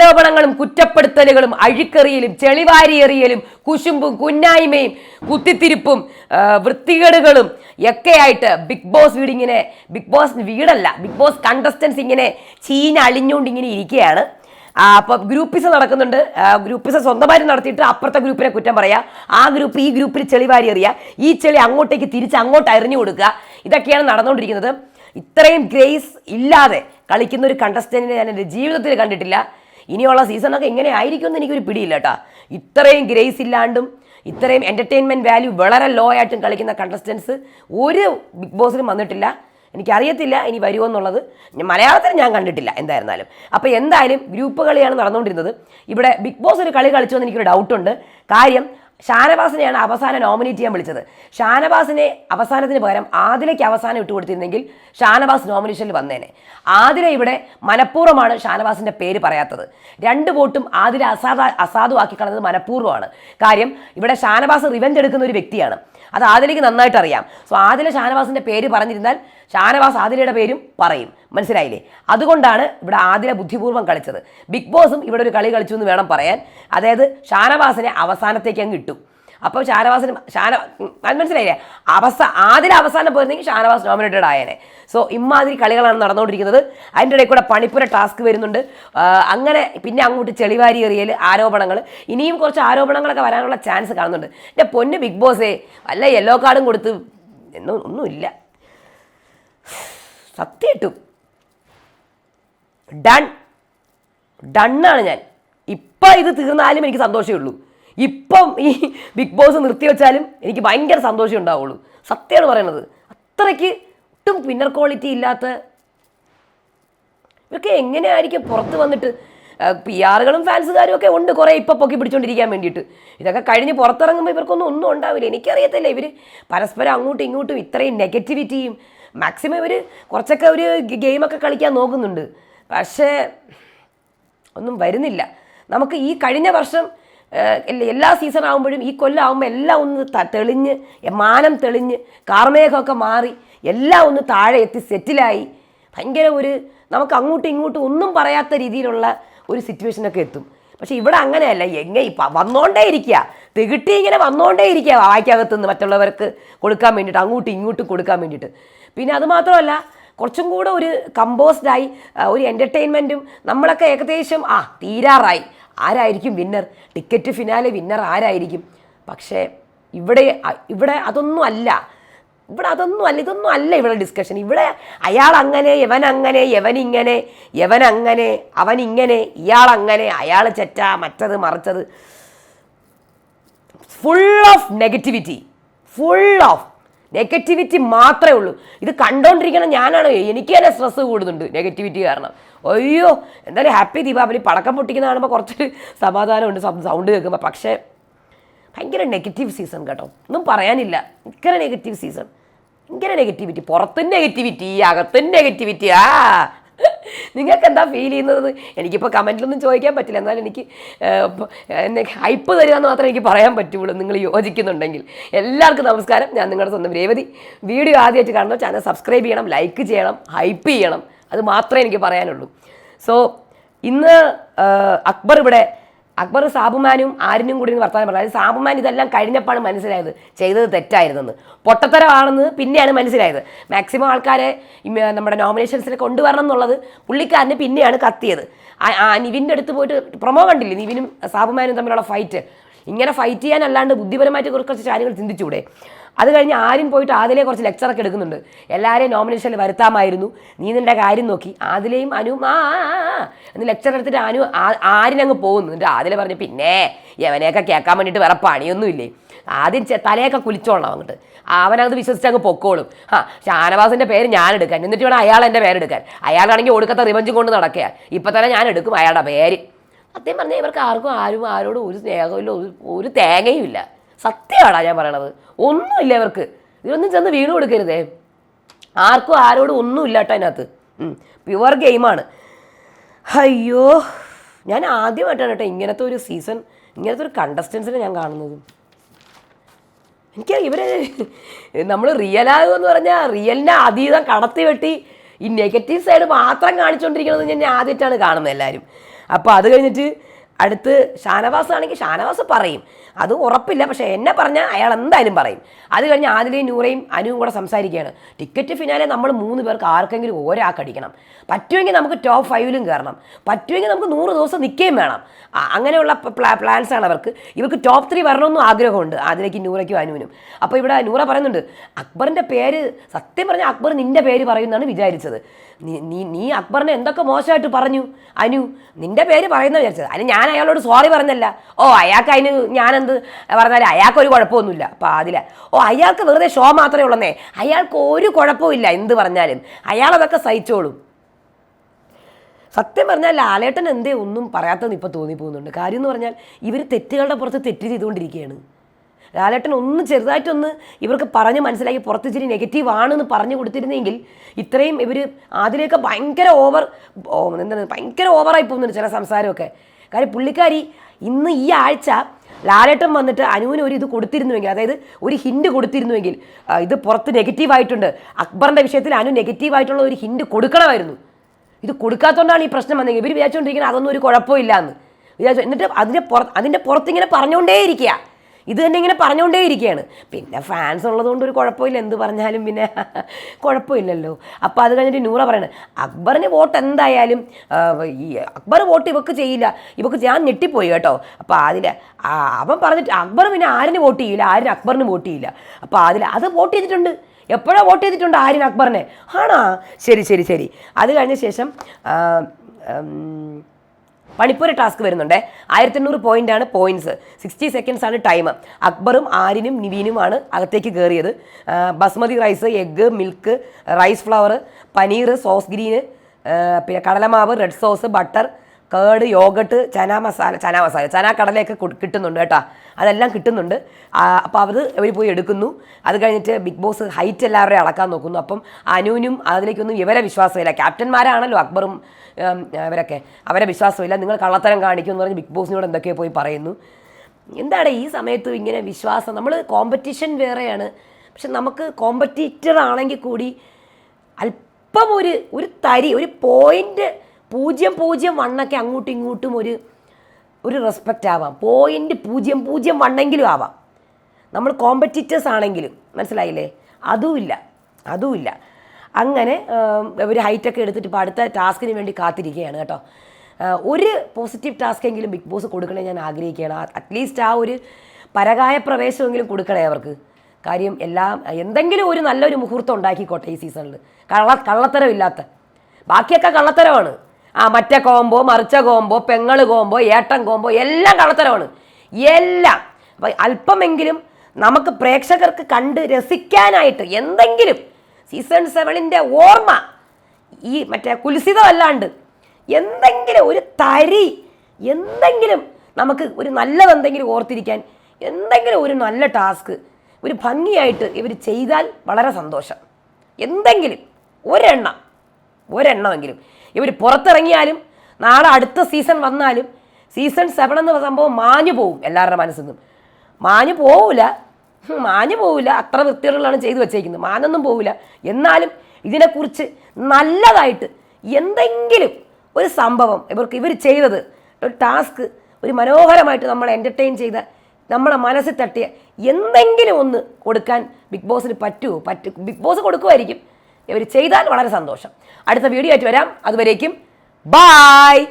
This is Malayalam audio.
ആരോപണങ്ങളും കുറ്റപ്പെടുത്തലുകളും അഴിക്കെറിയലും ചെളിവാരിയെറിയലും കുശുമ്പും കുന്നായ്മയും കുത്തിത്തിരിപ്പും വൃത്തികേടുകളും ഒക്കെയായിട്ട് ബിഗ് ബോസ് വീടിങ്ങനെ ബിഗ് ബോസ് വീടല്ല ബിഗ് ബോസ് കണ്ടസ്റ്റൻസ് ഇങ്ങനെ ചീഞ്ഞളിഞ്ഞുകൊണ്ട് ഇങ്ങനെ ഇരിക്കുകയാണ്. അപ്പോൾ അപ്പൊ ഗ്രൂപ്പിസം നടക്കുന്നുണ്ട്. ഗ്രൂപ്പിസ് സ്വന്തമായിട്ട് നടത്തിയിട്ട് അപ്പുറത്തെ ഗ്രൂപ്പിനെ കുറ്റം പറയാ. ആ ഗ്രൂപ്പ് ഈ ഗ്രൂപ്പിൽ ചെളിവാരി എറിയുക ഈ ചെളി അങ്ങോട്ടേക്ക് തിരിച്ച് അങ്ങോട്ട് എറിഞ്ഞു കൊടുക്കുക. ഇതൊക്കെയാണ് നടന്നുകൊണ്ടിരിക്കുന്നത് ഇത്രയും ഗ്രേസ് ഇല്ലാതെ കളിക്കുന്ന ഒരു കണ്ടസ്റ്റന്റിനെ ഞാൻ എന്റെ ജീവിതത്തിൽ കണ്ടിട്ടില്ല. ഇനിയുള്ള സീസണൊക്കെ ഇങ്ങനെ ആയിരിക്കും ആയിരിക്കുമെന്ന് എനിക്കൊരു പിടിയില്ല കേട്ടോ ഇത്രയും ഗ്രേസ് ഇല്ലാണ്ടും ഇത്രയും എന്റർടൈൻമെന്റ് വാല്യൂ വളരെ ലോ ആയിട്ടും കളിക്കുന്ന കണ്ടസ്റ്റൻസ് ഒരു ബിഗ് ബോസിലും വന്നിട്ടില്ല. എനിക്കറിയത്തില്ല ഇനി വരുമോ എന്നുള്ളത്. മലയാളത്തിൽ ഞാൻ കണ്ടിട്ടില്ല എന്തായിരുന്നാലും. അപ്പോൾ എന്തായാലും ഗ്രൂപ്പ് കളിയാണ് നടന്നുകൊണ്ടിരുന്നത്. ഇവിടെ ബിഗ് ബോസ് ഒരു കളി കളിച്ചോ എന്ന് എനിക്കൊരു ഡൗട്ടുണ്ട് കാര്യം ഷാനവാസിനെയാണ് അവസാനം നോമിനേറ്റ് ചെയ്യാൻ വിളിച്ചത്. ഷാനവാസിനെ അവസാനത്തിന് പകരം ആദിലേക്ക് അവസാനം ഇട്ട് കൊടുത്തിരുന്നെങ്കിൽ ഷാനവാസ് നോമിനേഷനിൽ വന്നേനെ. ആദില ഇവിടെ മനഃപൂർവമാണ് ഷാനവാസിന്റെ പേര് പറയാത്തത്. രണ്ട് വോട്ടും ആദില അസാധ അസാധുവാക്കി കളഞ്ഞത് മനഃപൂർവമാണ്. കാര്യം ഇവിടെ ഷാനവാസ് റിവെഞ്ച് എടുക്കുന്ന ഒരു വ്യക്തിയാണ്. അത് ആദിലയ്ക്ക് നന്നായിട്ട് അറിയാം സോ ആദില ഷാനവാസിന്റെ പേര് പറഞ്ഞിരുന്നാൽ ഷാനവാസ് ആദിലയുടെ പേരും പറയും. മനസ്സിലായില്ലേ? അതുകൊണ്ടാണ് ഇവിടെ ആദില ബുദ്ധിപൂർവം കളിച്ചത്. ബിഗ് ബോസും ഇവിടെ ഒരു കളി കളിച്ചു എന്ന് വേണം പറയാൻ. അതായത് ഷാനവാസിനെ അവസാനത്തേക്ക് അങ്ങ് ഇട്ടു. അപ്പോൾ ഷാനവാസിന് ഷാന മനസ്സിലായില്ലേ? അവസാന ആദ്യം അവസാനം പോയിരുന്നെങ്കിൽ ഷാനവാസ് നോമിനേറ്റഡ് ആയേനെ. സോ ഇമാതിരി കളികളാണ് നടന്നുകൊണ്ടിരിക്കുന്നത്. അതിന്റെ ഇടയിൽ കൂടെ പണിപ്പുര ടാസ്ക് വരുന്നുണ്ട്. അങ്ങനെ പിന്നെ അങ്ങോട്ട് ചെളിവാരി എറിയൽ ആരോപണങ്ങൾ. ഇനിയും കുറച്ച് ആരോപണങ്ങളൊക്കെ വരാനുള്ള ചാൻസ് കാണുന്നുണ്ട്. എന്റെ പൊന്ന് ബിഗ് ബോസേ വല്ല യെല്ലോ കാർഡും കൊടുത്ത് എന്നും ഒന്നുമില്ല. സത്യം ഇട്ടു ഡൺ ഡണ്ണാണ് ഞാൻ. ഇപ്പം ഇത് തീർന്നാലും എനിക്ക് സന്തോഷമേ ഉള്ളൂ. ഇപ്പം ഈ ബിഗ് ബോസ് നിർത്തിവെച്ചാലും എനിക്ക് ഭയങ്കര സന്തോഷം ഉണ്ടാവുള്ളൂ. സത്യമാണ് പറയണത്. അത്രയ്ക്ക് ഒട്ടും വിന്നർ ക്വാളിറ്റി ഇല്ലാത്ത ഇവരൊക്കെ എങ്ങനെയായിരിക്കും പുറത്ത് വന്നിട്ട് പി ആറുകളും ഫാൻസുകാരും ഒക്കെ ഉണ്ട് കുറേ ഇപ്പം പൊക്കി പിടിച്ചോണ്ടിരിക്കാൻ വേണ്ടിയിട്ട്. ഇതൊക്കെ കഴിഞ്ഞ് പുറത്തിറങ്ങുമ്പോൾ ഇവർക്കൊന്നും ഒന്നും ഉണ്ടാവില്ല. എനിക്കറിയത്തില്ല ഇവർ പരസ്പരം അങ്ങോട്ടും ഇങ്ങോട്ടും ഇത്രയും നെഗറ്റിവിറ്റിയും മാക്സിമം ഇവർ കുറച്ചൊക്കെ ഒരു ഗെയിമൊക്കെ കളിക്കാൻ നോക്കുന്നുണ്ട്. പക്ഷേ ഒന്നും വരുന്നില്ല. നമുക്ക് ഈ കഴിഞ്ഞ വർഷം എല്ലാ- സീസൺ ആകുമ്പോഴും ഈ കൊല്ലം ആകുമ്പോൾ എല്ലാം ഒന്ന് തെളിഞ്ഞ് മാനം തെളിഞ്ഞ് കാർമേഘമൊക്കെ മാറി എല്ലാം ഒന്ന് താഴെ എത്തി സെറ്റിലായി ഭയങ്കര ഒരു നമുക്ക് അങ്ങോട്ടും ഇങ്ങോട്ടും ഒന്നും പറയാത്ത രീതിയിലുള്ള ഒരു സിറ്റുവേഷനൊക്കെ എത്തും. പക്ഷെ ഇവിടെ അങ്ങനെയല്ല എങ്ങനെ വന്നോണ്ടേ ഇരിക്കുക തികിട്ടി ഇങ്ങനെ വന്നോണ്ടേ ഇരിക്കുക വായ്ക്കകത്ത് നിന്ന് മറ്റുള്ളവർക്ക് കൊടുക്കാൻ വേണ്ടിയിട്ട് അങ്ങോട്ടും ഇങ്ങോട്ടും കൊടുക്കാൻ വേണ്ടിയിട്ട്. പിന്നെ അതുമാത്രമല്ല കുറച്ചും കൂടെ ഒരു കമ്പോസ്ഡായി ഒരു എന്റർടൈൻമെന്റും നമ്മളൊക്കെ ഏകദേശം ആ തീരാറായി. ആരായിരിക്കും വിന്നർ ടിക്കറ്റ് ഫിനാലെ വിന്നർ ആരായിരിക്കും? പക്ഷേ ഇവിടെ ഇവിടെ അതൊന്നും അല്ല. ഇവിടെ അതൊന്നും അല്ല ഇതൊന്നും അല്ല ഇവിടെ ഡിസ്കഷൻ ഇവിടെ അയാൾ അങ്ങനെ യവൻ അങ്ങനെ യവൻ ഇങ്ങനെ യവൻ അങ്ങനെ അവൻ ഇങ്ങനെ ഇയാൾ അങ്ങനെ അയാൾ ചെറ്റ മറ്റത് മറിച്ചത്. Full of negativity full of negativity മാത്രമേ ഉള്ളൂ. ഇത് കണ്ടോണ്ടിരിക്കണം ഞാനാണ്. എനിക്ക് തന്നെ സ്ട്രെസ് കൂടുന്നുണ്ട് നെഗറ്റിവിറ്റി കാരണം. അയ്യോ എന്തായാലും ഹാപ്പി ദീപാവലി. പടക്കം പൊട്ടിക്കുന്ന കാണുമ്പോൾ കുറച്ചൊരു സമാധാനമുണ്ട്. സൗണ്ട് കേൾക്കുമ്പോൾ പക്ഷേ ഭയങ്കര നെഗറ്റീവ് സീസൺ കേട്ടോ. ഒന്നും പറയാനില്ല. ഭയങ്കര നെഗറ്റീവ് സീസൺ ഭയങ്കര നെഗറ്റിവിറ്റി പുറത്തും നെഗറ്റിവിറ്റി അകത്തും നെഗറ്റിവിറ്റി ആ നിങ്ങൾക്ക് എന്താ ഫീൽ ചെയ്യുന്നത്? എനിക്കിപ്പോൾ കമന്റിലൊന്നും ചോദിക്കാൻ പറ്റില്ല. എന്നാലും എനിക്ക് എന്നെ ഹൈപ്പ് തരിക എന്ന് മാത്രമേ എനിക്ക് പറയാൻ പറ്റുള്ളൂ. നിങ്ങൾ യോജിക്കുന്നുണ്ടെങ്കിൽ. എല്ലാവർക്കും നമസ്കാരം. ഞാൻ നിങ്ങളുടെ സ്വന്തം രേവതി. വീഡിയോ ആദ്യമായിട്ട് കാണുമ്പോൾ ചാനൽ സബ്സ്ക്രൈബ് ചെയ്യണം ലൈക്ക് ചെയ്യണം ഹൈപ്പ് ചെയ്യണം. അത് മാത്രമേ എനിക്ക് പറയാനുള്ളൂ. സോ ഇന്ന് അക്ബർ ഇവിടെ അക്ബർ സാബുമാനും ആരിനും കൂടി വർത്തമാനം പറഞ്ഞു അതായത് സാബുമാൻ ഇതെല്ലാം കഴിഞ്ഞപ്പോഴാണ് മനസ്സിലായത്. ചെയ്തത് തെറ്റായിരുന്നെന്ന്. പൊട്ടത്തരമാണെന്ന് പിന്നെയാണ് മനസ്സിലായത്. മാക്സിമം ആൾക്കാരെ നമ്മുടെ നോമിനേഷൻസിൽ കൊണ്ടുവരണം എന്നുള്ളത് പുള്ളിക്കാരന് പിന്നെയാണ് കത്തിയത്. നിവിന്റെ അടുത്ത് പോയിട്ട് പ്രൊമോ കണ്ടില്ലേ? നിവിനും സാബുമാനും തമ്മിലുള്ള ഫൈറ്റ് ഇങ്ങനെ ഫൈറ്റ് ചെയ്യാനല്ലാണ്ട് ബുദ്ധിപരമായിട്ട് കുറച്ച് കാര്യങ്ങൾ ചിന്തിച്ചൂടെ? അത് കഴിഞ്ഞ് ആരും പോയിട്ട് ആദിലെ കുറച്ച് ലെക്ചറൊക്കെ എടുക്കുന്നുണ്ട്. എല്ലാവരെയും നോമിനേഷനിൽ വരുത്താമായിരുന്നു. നീ നിന്റെ കാര്യം നോക്കി. ആദിലെയും അനുമാ ആ എന്ന് ലെക്ചർ എടുത്തിട്ട് അനു ആരിനങ്ങ് പോകുന്നു. എന്നിട്ട് ആദിലെ പറഞ്ഞു പിന്നെ യവനെയൊക്കെ കേൾക്കാൻ വേണ്ടിയിട്ട് വേറെ പണിയൊന്നുമില്ലേ? ആദ്യം തലയൊക്കെ കുലിച്ചോളണം അങ്ങോട്ട്. അവനത് വിശ്വസിച്ച് അങ്ങ് പൊക്കോളും. ആ ഷാനവാസിന്റെ പേര് ഞാൻ എടുക്കാൻ. എന്നിട്ട് വേണം അയാൾ എന്റെ പേരെടുക്കാൻ അയാളാണെങ്കിൽ ഒടുക്കത്തെ റിവഞ്ചും കൊണ്ട് നടക്കുക ഇപ്പം തന്നെ ഞാൻ എടുക്കും അയാളുടെ പേര്. സത്യം പറഞ്ഞാൽ ഇവർക്ക് ആർക്കും ആരും ആരോടും ഒരു സ്നേഹമില്ല ഒരു തേങ്ങയും ഇല്ല. സത്യമാണോ ഞാൻ പറയണത്. ഒന്നുമില്ല ഇവർക്ക്. ഇതൊന്നും ചെന്ന് വീണ് കൊടുക്കരുതേ. ആർക്കും ആരോടും ഒന്നും കേട്ടോ അതിനകത്ത്. പ്യുവർ ഗെയിമാണ് അയ്യോ. ഞാൻ ആദ്യമായിട്ടാണ് കേട്ടോ ഇങ്ങനത്തെ ഒരു സീസൺ ഇങ്ങനത്തെ ഒരു കണ്ടസ്റ്റൻസിനെ ഞാൻ കാണുന്നത്. എനിക്ക് ഇവരെ നമ്മൾ റിയലാകും എന്ന് പറഞ്ഞാൽ റിയലിനെ അതീതം കടത്തി വെട്ടി ഈ നെഗറ്റീവ് സൈഡ് മാത്രം കാണിച്ചുകൊണ്ടിരിക്കണമെന്ന് ഞാൻ ആദ്യമായിട്ടാണ് കാണുന്നത് എല്ലാവരും അപ്പോൾ അത് കഴിഞ്ഞിട്ട് അടുത്ത് ഷാനവാസ് ആണെങ്കിൽ ഷാനവാസ് പറയും. അത് ഉറപ്പില്ല. പക്ഷേ എന്നെ പറഞ്ഞാൽ അയാൾ എന്തായാലും പറയും. അത് കഴിഞ്ഞ് ആദിലയും നൂറയും അനുവും കൂടെ സംസാരിക്കുകയാണ്. ടിക്കറ്റ് ഫിനാലെ നമ്മൾ മൂന്ന് പേർക്ക് ആർക്കെങ്കിലും ഒരാൾക്കടിക്കണം പറ്റുമെങ്കിൽ നമുക്ക് ടോപ്പ് ഫൈവിലും കയറണം. പറ്റുമെങ്കിൽ നമുക്ക് നൂറ് ദിവസം നിൽക്കുകയും വേണം. അങ്ങനെയുള്ള പ്ലാൻസ് ആണ് അവർക്ക്. ഇവർക്ക് ടോപ്പ് ത്രീ വരണമെന്നും ആഗ്രഹമുണ്ട്. ആദിലേക്ക് നൂറയ്ക്കും അനുവിനും. അപ്പോൾ ഇവിടെ നൂറ പറയുന്നുണ്ട് അക്ബറിന്റെ പേര് സത്യം പറഞ്ഞാൽ അക്ബർ നിന്റെ പേര് പറയുമെന്നാണ് വിചാരിച്ചത്. നീ നീ നീ അക്ബറിനെ എന്തൊക്കെ മോശമായിട്ട് പറഞ്ഞു? അനു നിന്റെ പേര് പറയുന്ന വിചാരിച്ചത്. അതിന് ഞാൻ അയാളോട് സോറി പറഞ്ഞല്ല. ഓ അയാൾക്ക് അതിന് ഞാനെന്ത് പറഞ്ഞാൽ അയാൾക്ക് ഒരു കുഴപ്പമൊന്നുമില്ല. അപ്പോൾ അതില. ഓ അയാൾക്ക് വെറുതെ ഷോ മാത്രമേ ഉള്ളന്നേ. അയാൾക്ക് ഒരു കുഴപ്പമില്ല എന്ത് പറഞ്ഞാലും. അയാളതൊക്കെ സഹിച്ചോളും. സത്യം പറഞ്ഞാൽ ലാലേട്ടൻ എന്തേ ഒന്നും പറയാത്തതെന്ന് ഇപ്പോൾ തോന്നിപ്പോകുന്നുണ്ട്. കാര്യം എന്ന് പറഞ്ഞാൽ ഇവർ തെറ്റുകളുടെ പുറത്ത് തെറ്റ് ചെയ്തുകൊണ്ടിരിക്കുകയാണ്. ലാലേട്ടൻ ഒന്ന് ചെറുതായിട്ടൊന്ന് ഇവർക്ക് പറഞ്ഞ് മനസ്സിലാക്കി പുറത്ത് ഇച്ചിരി നെഗറ്റീവ് ആണെന്ന് പറഞ്ഞു കൊടുത്തിരുന്നെങ്കിൽ ഇത്രയും ഇവർ അതിലേക്ക് ഭയങ്കര ഓവർ എന്താണ് ഭയങ്കര ഓവറായി പോകുന്നുണ്ട് ചില സംസാരമൊക്കെ. കാര്യം പുള്ളിക്കാരി ഇന്ന് ഈ ആഴ്ച ലാലേട്ടൻ വന്നിട്ട് അനുവിന് ഒരു ഇത് കൊടുത്തിരുന്നുവെങ്കിൽ അതായത് ഒരു ഹിൻഡ് കൊടുത്തിരുന്നുവെങ്കിൽ ഇത് പുറത്ത് നെഗറ്റീവ് ആയിട്ടുണ്ട്. അക്ബറിന്റെ വിഷയത്തിൽ അനു നെഗറ്റീവ് ആയിട്ടുള്ള ഒരു ഹിൻഡ് കൊടുക്കണമായിരുന്നു. ഇത് കൊടുക്കാത്തതുകൊണ്ടാണ് ഈ പ്രശ്നം വന്നെങ്കിൽ ഇവർ വിചാരിച്ചുകൊണ്ടിരിക്കുന്നത് അതൊന്നും ഒരു കുഴപ്പമില്ല എന്ന് വിചാരിച്ചു എന്നിട്ട് അതിന്റെ പുറ അതിന്റെ പുറത്തിങ്ങനെ പറഞ്ഞുകൊണ്ടേയിരിക്കുക. ഇത് തന്നെ ഇങ്ങനെ പറഞ്ഞുകൊണ്ടേയിരിക്കുകയാണ്. പിന്നെ ഫാൻസ് ഉള്ളതുകൊണ്ട് ഒരു കുഴപ്പമില്ല. എന്ത് പറഞ്ഞാലും പിന്നെ കുഴപ്പമില്ലല്ലോ. അപ്പോൾ അത് കഴിഞ്ഞിട്ട് നൂറ പറയുന്നത് അക്ബറിന് വോട്ട് എന്തായാലും ഈ അക്ബർ വോട്ട് ഇവക്ക് ചെയ്യില്ല. ഇവക്ക് ഞാൻ ഞെട്ടിപ്പോയി കേട്ടോ. അപ്പോൾ അതിൽ അവൻ പറഞ്ഞിട്ട് അക്ബർ പിന്നെ ആരിന് വോട്ട് ചെയ്യില്ല? ആരും അക്ബറിന് വോട്ട് ചെയ്യില്ല? അപ്പോൾ അതിൽ അത് വോട്ട് ചെയ്തിട്ടുണ്ട്. എപ്പോഴാണ് വോട്ട് ചെയ്തിട്ടുണ്ട് ആര്യൻ അക്ബറിനെ? ആണോ? ശരി ശരി ശരി. അത് കഴിഞ്ഞ ശേഷം പണിപ്പൂര ടാസ്ക് വരുന്നുണ്ട്. ആയിരത്തി എണ്ണൂറ് പോയിന്റ് ആണ് പോയിന്റ്സ് സിക്സ്റ്റി സെക്കൻഡ്സ് ആണ് ടൈം അക്ബറും ആരിനും നിവീനുമാണ് അകത്തേക്ക് കയറിയത് basmati rice egg milk rice flour paneer sauce green പിന്നെ കടലമാവ് റെഡ് സോസ് ബട്ടർ കേട് യോഗട്ട് ചന മസാല ചന മസാല ചന കടലയൊക്കെ കൊട്- കിട്ടുന്നുണ്ട് കേട്ടോ. അതെല്ലാം കിട്ടുന്നുണ്ട്. അപ്പോൾ അവർ അവർ പോയി എടുക്കുന്നു? അത് കഴിഞ്ഞിട്ട് ബിഗ് ബോസ് ഹൈറ്റ് എല്ലാവരുടെയും അളക്കാൻ നോക്കുന്നു. അപ്പം അനുവിനും അതിലേക്കൊന്നും ഇവരെ വിശ്വാസമില്ല. ക്യാപ്റ്റന്മാരാണല്ലോ അക്ബറും ഇവരൊക്കെ. അവരെ വിശ്വാസമില്ല. നിങ്ങൾ കള്ളത്തരം കാണിക്കും എന്ന് പറഞ്ഞ് ബിഗ് ബോസിനോട് എന്തൊക്കെയോ പോയി പറയുന്നു. എന്താണ് ഈ സമയത്ത് ഇങ്ങനെ വിശ്വാസം? നമ്മൾ കോമ്പറ്റീഷൻ വേറെയാണ്. പക്ഷെ നമുക്ക് കോമ്പറ്റീറ്റർ ആണെങ്കിൽ കൂടി അല്പം ഒരു ഒരു തരി ഒരു പോയിന്റ് പൂജ്യം പൂജ്യം വണ്ണൊക്കെ അങ്ങോട്ടും ഇങ്ങോട്ടും ഒരു ഒരു റെസ്പെക്റ്റ് ആവാം. പോയിന്റ് പൂജ്യം പൂജ്യം വണ്ണെങ്കിലും ആവാം. നമ്മൾ കോമ്പറ്റീറ്റേഴ്സ് ആണെങ്കിലും മനസ്സിലായില്ലേ? അതുമില്ല അതുമില്ല. അങ്ങനെ ഒരു ഹൈറ്റൊക്കെ എടുത്തിട്ട് ഇപ്പോൾ അടുത്ത ടാസ്കിന് വേണ്ടി കാത്തിരിക്കുകയാണ് കേട്ടോ. ഒരു പോസിറ്റീവ് ടാസ്ക് എങ്കിലും ബിഗ് ബോസ് കൊടുക്കണേ ഞാൻ ആഗ്രഹിക്കുകയാണ്. അറ്റ്ലീസ്റ്റ് ആ ഒരു പരകായ പ്രവേശമെങ്കിലും കൊടുക്കണേ അവർക്ക്. കാര്യം എല്ലാം എന്തെങ്കിലും ഒരു നല്ലൊരു മുഹൂർത്തം ഉണ്ടാക്കിക്കോട്ടെ ഈ സീസണിൽ കള്ള കള്ളത്തരമില്ലാത്ത. ബാക്കിയൊക്കെ കള്ളത്തരമാണ്. ആ മറ്റേ കോമ്പോ മറിച്ച കോമ്പോ പെങ്ങൾ കോമ്പോ ഏട്ടൻ കോമ്പോ എല്ലാം കള്ളത്തരമാണ്. എല്ലാം. അപ്പം അല്പമെങ്കിലും നമുക്ക് പ്രേക്ഷകർക്ക് കണ്ട് രസിക്കാനായിട്ട് എന്തെങ്കിലും സീസൺ സെവനിന്റെ ഓർമ്മ ഈ മറ്റേ കുൽസിതമല്ലാണ്ട് എന്തെങ്കിലും ഒരു തരി എന്തെങ്കിലും നമുക്ക് ഒരു നല്ലതെന്തെങ്കിലും ഓർത്തിരിക്കാൻ എന്തെങ്കിലും ഒരു നല്ല ടാസ്ക് ഒരു ഭംഗിയായിട്ട് ഇവർ ചെയ്താൽ വളരെ സന്തോഷം. എന്തെങ്കിലും ഒരെണ്ണം ഒരെണ്ണമെങ്കിലും ഇവർ പുറത്തിറങ്ങിയാലും നാളെ അടുത്ത സീസൺ വന്നാലും സീസൺ സെവൻ എന്ന സംഭവം മാഞ്ഞു പോവും എല്ലാവരുടെ മനസ്സിൽ നിന്നും മാഞ്ഞു പോവില്ല മാഞ്ഞു പോവില്ല അത്ര വൃത്തികളാണ് ചെയ്തു വെച്ചേക്കുന്നത്. മാനൊന്നും പോവില്ല എന്നാലും ഇതിനെക്കുറിച്ച് നല്ലതായിട്ട് എന്തെങ്കിലും ഒരു സംഭവം ഇവർക്ക് ഇവർ ചെയ്തത് ഒരു ടാസ്ക് ഒരു മനോഹരമായിട്ട് നമ്മളെ എന്റർടൈൻ ചെയ്ത നമ്മളെ മനസ്സിൽ തട്ടിയ എന്തെങ്കിലും ഒന്ന് കൊടുക്കാൻ ബിഗ് ബോസിന് പറ്റുമോ പറ്റു. ബിഗ് ബോസ് കൊടുക്കുമായിരിക്കും. ഇവർ ചെയ്താൽ വളരെ സന്തോഷം. അടുത്ത വീഡിയോ ആയിട്ട് വരാം. അതുവരേക്കും ബായ്